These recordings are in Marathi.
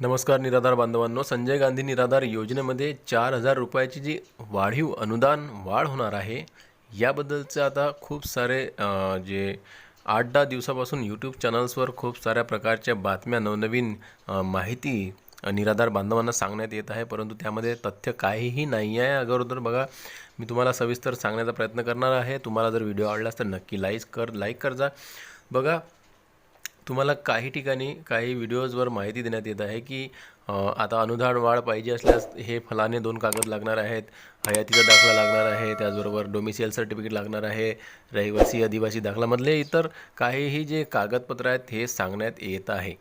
नमस्कार निराधार बांधवांनो संजय गांधी निराधार योजनेमध्ये चार हजार रुपयाची जी वाढीव अनुदान वाढ होणार आहे याबद्दलचं आता खूप सारे जे आठ दहा दिवसापासून यूट्यूब चॅनल्सवर खूप साऱ्या प्रकारच्या बातम्या नवनवीन माहिती निराधार बांधवांना सांगण्यात येत आहे. परंतु त्यामध्ये तथ्य काहीही नाही आहे. अगोदर बघा मी तुम्हाला सविस्तर सांगण्याचा प्रयत्न करणार आहे. तुम्हाला जर व्हिडिओ आवडलास तर नक्की लाईक कर लाईक कर जा बघा तुम्हाला काही ठिकाणी काही व्हिडिओजवर माहिती देण्यात येत आहे की आता अनुदान वाढ पाहिजे असल्यास हे फलाने दोन कागद लागणार आहेत हयातीचा दाखला लागणार आहे त्याचबरोबर डोमिसियल सर्टिफिकेट लागणार आहे रहिवासी आदिवासी दाखलामधले इतर काहीही जे कागदपत्र आहेत हे सांगण्यात येत आहे.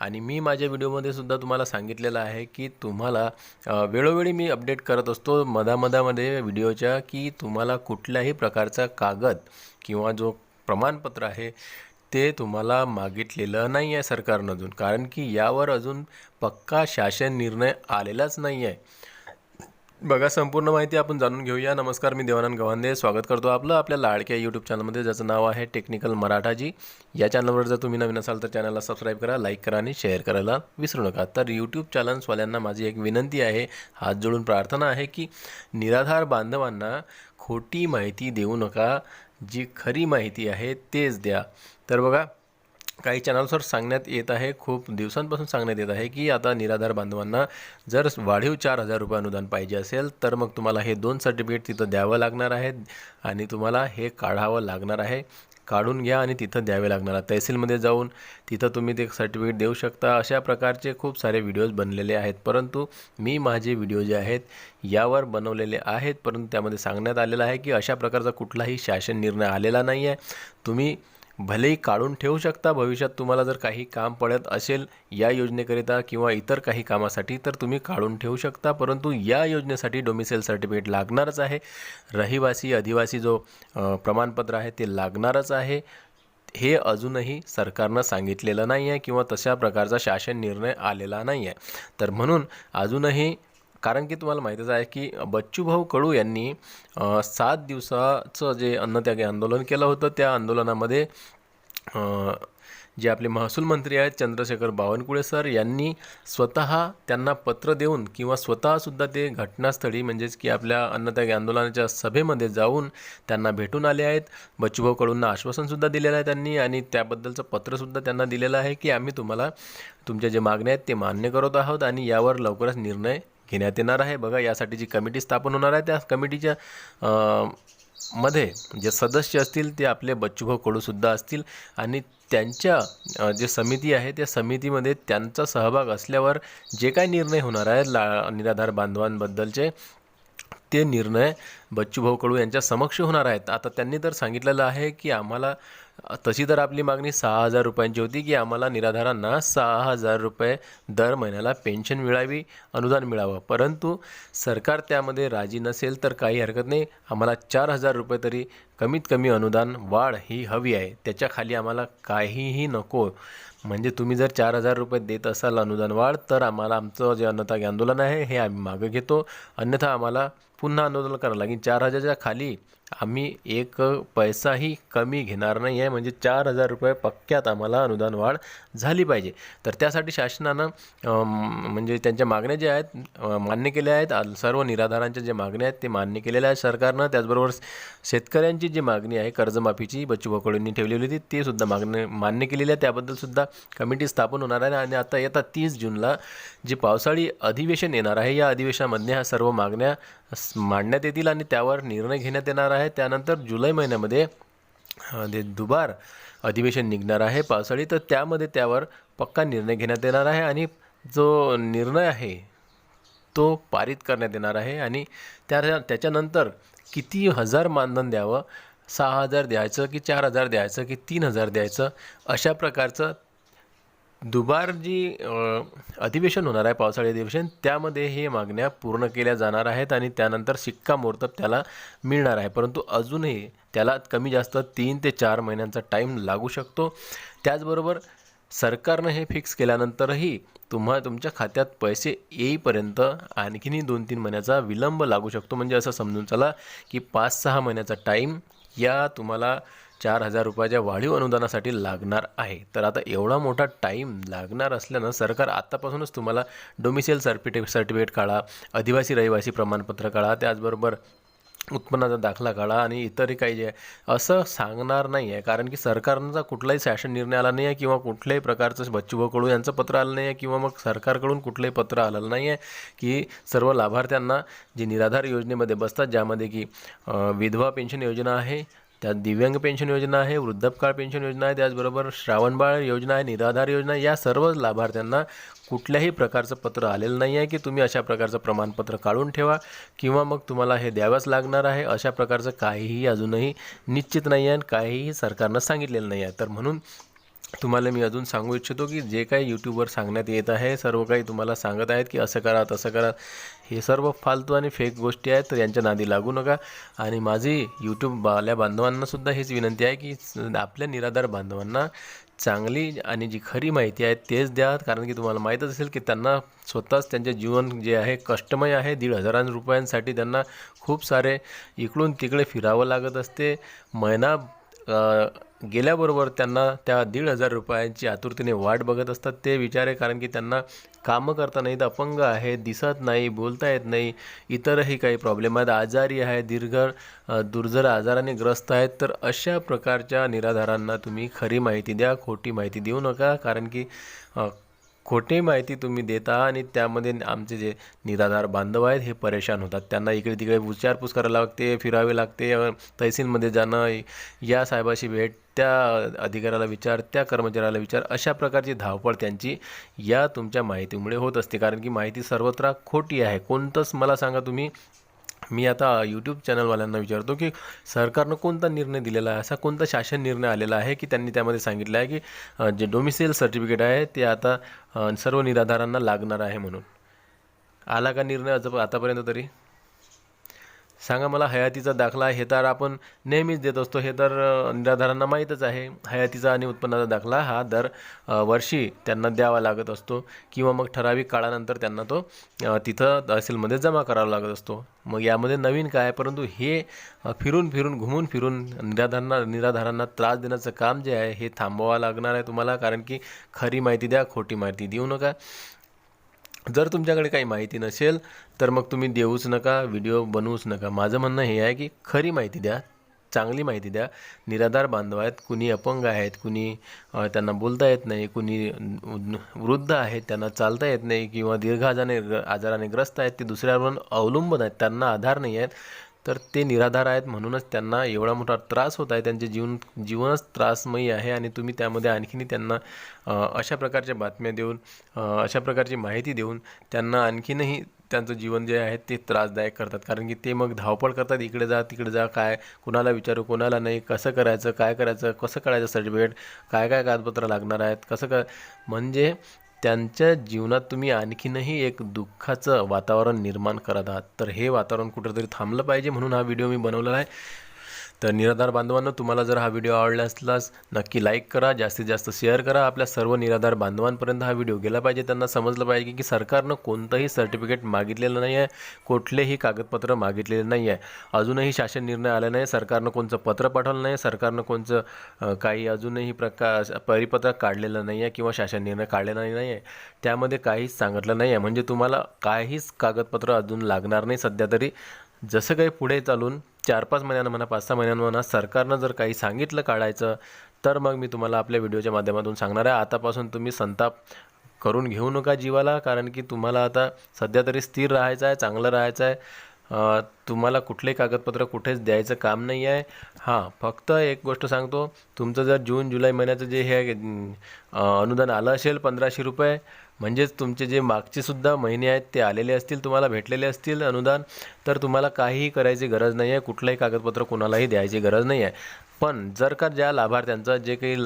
आणि मी माझ्या व्हिडिओमध्ये सुद्धा तुम्हाला सांगितलेलं आहे की तुम्हाला वेळोवेळी मी अपडेट करत असतो मधामधामध्ये व्हिडिओच्या की तुम्हाला कुठल्याही प्रकारचा कागद किंवा जो प्रमाणपत्र आहे ते तुम्हाला मागितलेलं नाही आहे सरकारनं अजून कारण की यावर अजून पक्का शासन निर्णय आलेलाच नाही आहे बघा संपूर्ण माहिती आपण जाणून घेऊया. नमस्कार मी देवानंद गव्हांदे स्वागत करतो आपलं आपल्या लाडक्या यूट्यूब चॅनलमध्ये ज्याचं नाव आहे टेक्निकल मराठाजी. या चॅनलवर जर तुम्ही नवीन असाल तर चॅनलला सबस्क्राईब करा लाईक करा आणि शेअर करायला विसरू नका. तर यूट्यूब चॅनल्सवाल्यांना माझी एक विनंती आहे हात जोडून प्रार्थना आहे की निराधार बांधवांना खोटी माहिती देऊ नका. जी खरी माहिती आहे तेच द्या. तर बघा काही चॅनल्सवर सांगण्यात येत आहे खूप दिवसांपासून सांगण्यात येत आहे की आता निराधार बांधवांना जर वाढीव चार हजार रुपये अनुदान पाहिजे असेल तर मग तुम्हाला हे दोन सर्टिफिकेट तिथं द्यावं लागणार आहे आणि तुम्हाला हे काढावं लागणार आहे. काढून घ्या आणि तिथं द्यावे लागणार. तहसीलमध्ये जाऊन तिथं तुम्ही ते सर्टिफिकेट देऊ शकता. अशा प्रकारचे खूप सारे व्हिडिओज बनलेले आहेत. परंतु मी माझे व्हिडिओ जे आहेत यावर बनवलेले आहेत. परंतु त्यामध्ये सांगण्यात आलेलं आहे की अशा प्रकारचा कुठलाही शासन निर्णय आलेला नाही आहे तुम्ही भलेही काढून ठेवू शकता. भविष्यात तुम्हाला जर काही काम पडत असेल या योजनेकरिता किंवा इतर काही कामासाठी तर तुम्ही काढून ठेवू शकता. परंतु या योजनेसाठी डोमिसेल सर्टिफिकेट लागणारच आहे. रहिवासी आदिवासी जो प्रमाणपत्र आहे ते लागणारच आहे. हे अजूनही सरकारनं सांगितलेलं नाही आहे किंवा तशा प्रकारचा शासन निर्णय आलेला नाही आहे तर म्हणून अजूनही कारण की तुम्हाला माहीतच आहे की बच्चूभाऊ कडू यांनी सात दिवसाचं जे अन्नत्यागी आंदोलन केलं होतं त्या आंदोलनामध्ये जे आपले महसूल मंत्री आहेत चंद्रशेखर बावनकुळे सर यांनी स्वतः त्यांना पत्र देऊन किंवा स्वतःसुद्धा ते घटनास्थळी म्हणजेच की आपल्या अन्नत्यागी आंदोलनाच्या सभेमध्ये जाऊन त्यांना भेटून आले आहेत. बच्चूभाऊ कडूंना आश्वासनसुद्धा दिलेलं आहे त्यांनी आणि त्याबद्दलचं पत्रसुद्धा त्यांना दिलेलं आहे की आम्ही तुम्हाला तुमच्या जे मागण्या आहेत ते मान्य करत आहोत आणि यावर लवकरच निर्णय घेण्यात येणार आहे. बघा यासाठी जी कमिटी स्थापन होणार आहे त्या कमिटीच्या मध्ये जे सदस्य असतील ते आपले बच्चूभाऊ कडूसुद्धा असतील आणि त्यांच्या जे समिती आहे त्या समितीमध्ये त्यांचा सहभाग असल्यावर जे काही निर्णय होणार आहे ला निराधार बांधवांबद्दलचे ते निर्णय बच्चूभाऊ कडू यांच्या समक्ष होणार आहेत. आता त्यांनी तर सांगितलेलं आहे की आम्हाला तशी तर आपली मागणी सहा हजार रुपयांची होती की आम्हाला निराधारांना सहा हजार रुपये दर महिन्याला पेन्शन मिळावी अनुदान मिळावं. परंतु सरकार त्यामध्ये राजी नसेल तर काही हरकत नाही. आम्हाला चार हजार रुपये तरी कमीत कमी अनुदान वाढ ही हवी आहे. त्याच्याखाली आम्हाला काहीही नको. म्हणजे तुम्ही जर चार हजार रुपये देत असाल अनुदान वाढ तर आम्हाला आमचं जे अन्नताग आंदोलन आहे हे आम्ही मागं घेतो. अन्यथा आम्हाला पुन्हा आंदोलन करावं लागेल. चार हजारच्या खाली आम्ही एक पैसाही कमी घेणार नाही आहे. म्हणजे चार हजार रुपये पक्क्यात आम्हाला अनुदान वाढ झाली पाहिजे. तर त्यासाठी शासनानं म्हणजे त्यांच्या मागण्या ज्या आहेत मान्य केल्या आहेत. सर्व निराधारांच्या ज्या मागण्या आहेत ते मान्य केलेल्या आहेत सरकारनं. त्याचबरोबर शेतकऱ्यांची जी मागणी आहे कर्जमाफीची बच्चू कडूंनी ठेवलेली होती ते सुद्धा मागणी मान्य केलेली आहे. त्याबद्दलसुद्धा कमिटी स्थापन होणार आहे. आणि आता येत्या तीस जूनला जे पावसाळी अधिवेशन येणार आहे या अधिवेशनामध्ये ह्या सर्व मागण्या मांडण्यात येतील आणि त्यावर निर्णय घेण्यात येणार आहे. त्यानंतर जुलै महिन्यामध्ये जे ते दुबार अधिवेशन निघणार आहे पावसाळी. तर त्यामध्ये त्यावर पक्का निर्णय घेण्यात येणार आहे आणि जो निर्णय आहे तो पारित करण्यात येणार आहे. आणि त्या त्याच्यानंतर किती हजार मानधन द्यावं? सहा हजार द्यायचं की चार हजार द्यायचं की तीन हजार द्यायचं? अशा प्रकारचं दुबार जी अधिवेशन होणार आहे पावसाळी अधिवेशन त्यामध्ये हे मागण्या पूर्ण केल्या जाणार आहेत आणि त्यानंतर शिक्कामोर्तब त्याला मिळणार आहे. परंतु अजूनही त्याला कमी जास्त तीन ते चार महिन्यांचा टाईम लागू शकतो. त्याचबरोबर सरकारनं हे फिक्स केल्यानंतरही तुम्हा तुमच्या खात्यात पैसे येईपर्यंत आणखीनही दोन तीन महिन्याचा विलंब लागू शकतो. म्हणजे असं समजून चला की पाच सहा महिन्याचा टाईम या तुम्हाला चार हजार रुपयाच्या वाढीव अनुदानासाठी लागणार आहे. तर आता एवढा मोठा टाईम लागणार असल्यानं सरकार आत्तापासूनच तुम्हाला डोमिसियल सर्टिफिकेट सर्टिफिकेट काढा आदिवासी रहिवासी प्रमाणपत्र काढा त्याचबरोबर उत्पन्नाचा दाखला काढा आणि इतरही काही जे आहे असं सांगणार नाही आहे कारण की सरकारचा कुठलाही शासन निर्णय आला नाही आहे किंवा कुठल्याही प्रकारचं बच्चूभाऊ कडू यांचं पत्र आलं नाही आहे किंवा मग सरकारकडून कुठलंही पत्र आलेलं नाही आहे की सर्व लाभार्थ्यांना जे निराधार योजनेमध्ये बसतात ज्यामध्ये की विधवा पेन्शन योजना आहे त्यात दिव्यांग पेन्शन योजना आहे वृद्धापकाळ पेन्शन योजना आहे त्याचबरोबर श्रावणबाळ योजना आहे निराधार योजना या सर्व लाभार्थ्यांना कुठल्याही प्रकारचं पत्र आलेलं नाही आहे की तुम्ही अशा प्रकारचं प्रमाणपत्र काढून ठेवा किंवा मग तुम्हाला हे द्यावंच लागणार आहे. अशा प्रकारचं काहीही अजूनही निश्चित नाही आहे आणि काहीही सरकारनं सांगितलेलं नाही आहे. तर म्हणून तुम्हाला मी अजून सांगू इच्छितो की जे काही यूट्यूबवर सांगण्यात येत आहे सर्व काही तुम्हाला सांगत आहेत की असं करा तसं करा. हे सर्व फालतू आणि फेक गोष्टी आहेत तर यांच्या नादी लागू नका. आणि माझी यूट्यूबवाल्या बांधवांनासुद्धा हीच विनंती आहे की आपल्या निराधार बांधवांना चांगली आणि जी खरी माहिती आहे तेच द्या. कारण की तुम्हाला माहीतच असेल की त्यांना स्वतःच त्यांचे जीवन जे आहे कष्टमय आहे. दीड हजारां रुपयांसाठी त्यांना खूप सारे इकडून तिकडे फिरावं लागत असते. महिना गेल्याबरोबर त्यांना त्या दीड हजार रुपयांची आतुरतेने वाट बघत असतात. ते विचारे कारण की त्यांना कामं करता नाहीत अपंग आहे दिसत नाही बोलता येत नाही. इतरही काही प्रॉब्लेम आहेत. आजारी आहे दीर्घ दुर्जर दुर्धर आजाराने ग्रस्त आहेत. तर अशा प्रकारच्या निराधारांना तुम्ही खरी माहिती द्या खोटी माहिती देऊ नका. कारण की खोटी माहिती तुम्ही देता आणि त्यामध्ये आमचे जे निराधार बांधव आहेत हे परेशान होतात. त्यांना इकडे तिकडे विचारपूस करायला लागते फिरावे लागते तहसीलमध्ये जाणं या साहेबाशी भेट त्या अधिकाऱ्याला विचार त्या कर्मचाऱ्याला विचार अशा प्रकारची धावपळ त्यांची या तुमच्या माहितीमुळे होत असते. कारण की माहिती सर्वत्र खोटी आहे. कोणतंच मला सांगा तुम्ही मी आता यूट्यूब चॅनलवाल्यांना विचारतो की सरकारनं कोणता निर्णय दिलेला आहे? असा कोणता शासन निर्णय आलेला आहे की त्यांनी त्यामध्ये सांगितलं आहे की जे डोमिसेल सर्टिफिकेट आहे ते आता सर्व निराधारांना लागणार आहे म्हणून? आला का निर्णय आज आतापर्यंत तरी? सांगा मला हयातीचा दाखला हे तर आपण नेहमीच देत असतो. हे तर निराधारांना माहीतच आहे. हयातीचा आणि उत्पन्नाचा दाखला हा दर वर्षी त्यांना द्यावा लागत असतो किंवा मग ठराविक काळानंतर त्यांना तो तिथं तहसीलमध्ये जमा करावा लागत असतो. मग यामध्ये नवीन काय आहे? परंतु हे फिरून फिरून घुमून फिरून निराधारांना निराधारांना त्रास देण्याचं काम जे आहे हे थांबवावं लागणार आहे तुम्हाला. कारण की खरी माहिती द्या खोटी माहिती देऊ नका. जर तुमच्याकडे काही माहिती नसेल तर मग तुम्ही देऊच नका व्हिडिओ बनवूच नका. माझं म्हणणं हे आहे की खरी माहिती द्या चांगली माहिती द्या. निराधार बांधव आहेत कुणी अपंग आहेत कुणी त्यांना बोलता येत नाही कुणी वृद्ध आहेत त्यांना चालता येत नाही किंवा दीर्घ आजाराने आजाराने ग्रस्त आहेत ते दुसऱ्यावर अवलंबून आहेत त्यांना आधार नाही आहेत. तर ते निराधार आहेत म्हणूनच त्यांना एवढा मोठा त्रास होत आहे. त्यांचे जीवन जीवनच त्रासमयी आहे आणि तुम्ही त्यामध्ये आणखीनही त्यांना अशा प्रकारच्या बातम्या देऊन अशा प्रकारची माहिती देऊन त्यांना आणखीनही त्यांचं जीवन जे आहे ते त्रासदायक करतात. कारण की ते मग धावपळ करतात. इकडे जा तिकडे जा काय कुणाला विचारू कोणाला नाही कसं करायचं काय करायचं कसं काढायचं सर्टिफिकेट काय काय कागदपत्र लागणार आहेत कसं का म्हणजे त्यांच्या जीवनात तुम्ही आणखीनही एक दुःखाचं वातावरण निर्माण करत आहात. तर हे वातावरण कुठंतरी थांबलं पाहिजे म्हणून हा व्हिडिओ मी बनवलेला आहे. तर निराधार बांधवांनो तुम्हाला जर हा व्हिडिओ आवडला असल्यास नक्की लाईक करा जास्तीत जास्त शेअर करा. आपल्या सर्व निराधार बांधवांपर्यंत हा व्हिडिओ गेला पाहिजे. त्यांना समजलं पाहिजे की सरकारनं कोणतंही सर्टिफिकेट मागितलेलं नाही आहे कुठलेही कागदपत्र मागितलेले नाही आहे अजूनही शासन निर्णय आला नाही सरकारनं कोणचं पत्र पाठवलं नाही सरकारनं कोणचं काही अजूनही प्रकाश परिपत्रक काढलेलं नाही आहे किंवा शासन निर्णय काढलेला नाही आहे त्यामध्ये काहीच सांगितलं नाही आहे म्हणजे तुम्हाला काहीच कागदपत्र अजून लागणार नाही सध्या तरी. जसं काही पुढे चालून चार पाच महिन्यानं म्हणा पाच सहा महिन्यानं म्हणा सरकारनं जर काही सांगितलं काढायचं तर मग मी तुम्हाला आपल्या व्हिडिओच्या माध्यमातून सांगणार आहे. आतापासून तुम्ही संताप करून घेऊ नका जीवाला कारण की तुम्हाला आता सध्या तरी स्थिर राहायचं आहे चांगलं राहायचं आहे. तुम्हाला कुठलेही कागदपत्र कुठेच द्यायचं काम नाही आहे. हां फक्त एक गोष्ट सांगतो तुमचं जर जून जुलै महिन्याचं जे हे अनुदान आलं असेल पंधराशे रुपये म्हणजेच तुमचे जे मागचेसुद्धा महिने आहेत ते आलेले असतील तुम्हाला भेटलेले असतील अनुदान तर तुम्हाला काहीही करायची गरज नाही आहे कुठलंही कागदपत्र कोणालाही द्यायची गरज नाही आहे पण जर का ज्या लाभार्थ्यांचं जे काही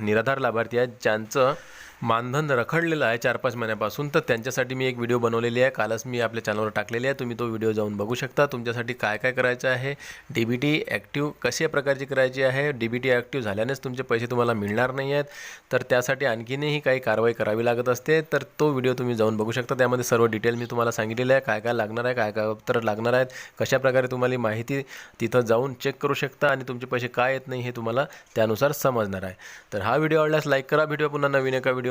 निराधार लाभार्थी आहेत ज्यांचं मानधन रखडलेलं आहे चार पाच महिन्यापासून तर त्यांच्यासाठी मी एक व्हिडिओ बनवलेली आहे. कालच मी आपल्या चॅनलवर टाकलेली आहे. तुम्ही तो व्हिडिओ जाऊन बघू शकता. तुमच्यासाठी काय काय करायचं आहे? डी बी टी ॲक्टिव्ह कशा प्रकारची करायची आहे? डी बी टी ॲक्टिव्ह झाल्यानेच तुमचे पैसे तुम्हाला मिळणार नाही आहेत. तर त्यासाठी आणखीनही काही कारवाई करावी लागत असते. तर तो व्हिडिओ तुम्ही जाऊन बघू शकता. त्यामध्ये सर्व डिटेल मी तुम्हाला सांगितलेलं आहे. काय काय लागणार आहे? काय काय उत्तर लागणार आहेत? कशा प्रकारे तुम्हाला माहिती तिथं जाऊन चेक करू शकता आणि तुमचे पैसे काय येत नाही हे तुम्हाला त्यानुसार समजणार आहे. तर हा व्हिडिओ आवडल्यास लाईक करा. व्हिडिओ पुन्हा नवीन एका व्हिडिओ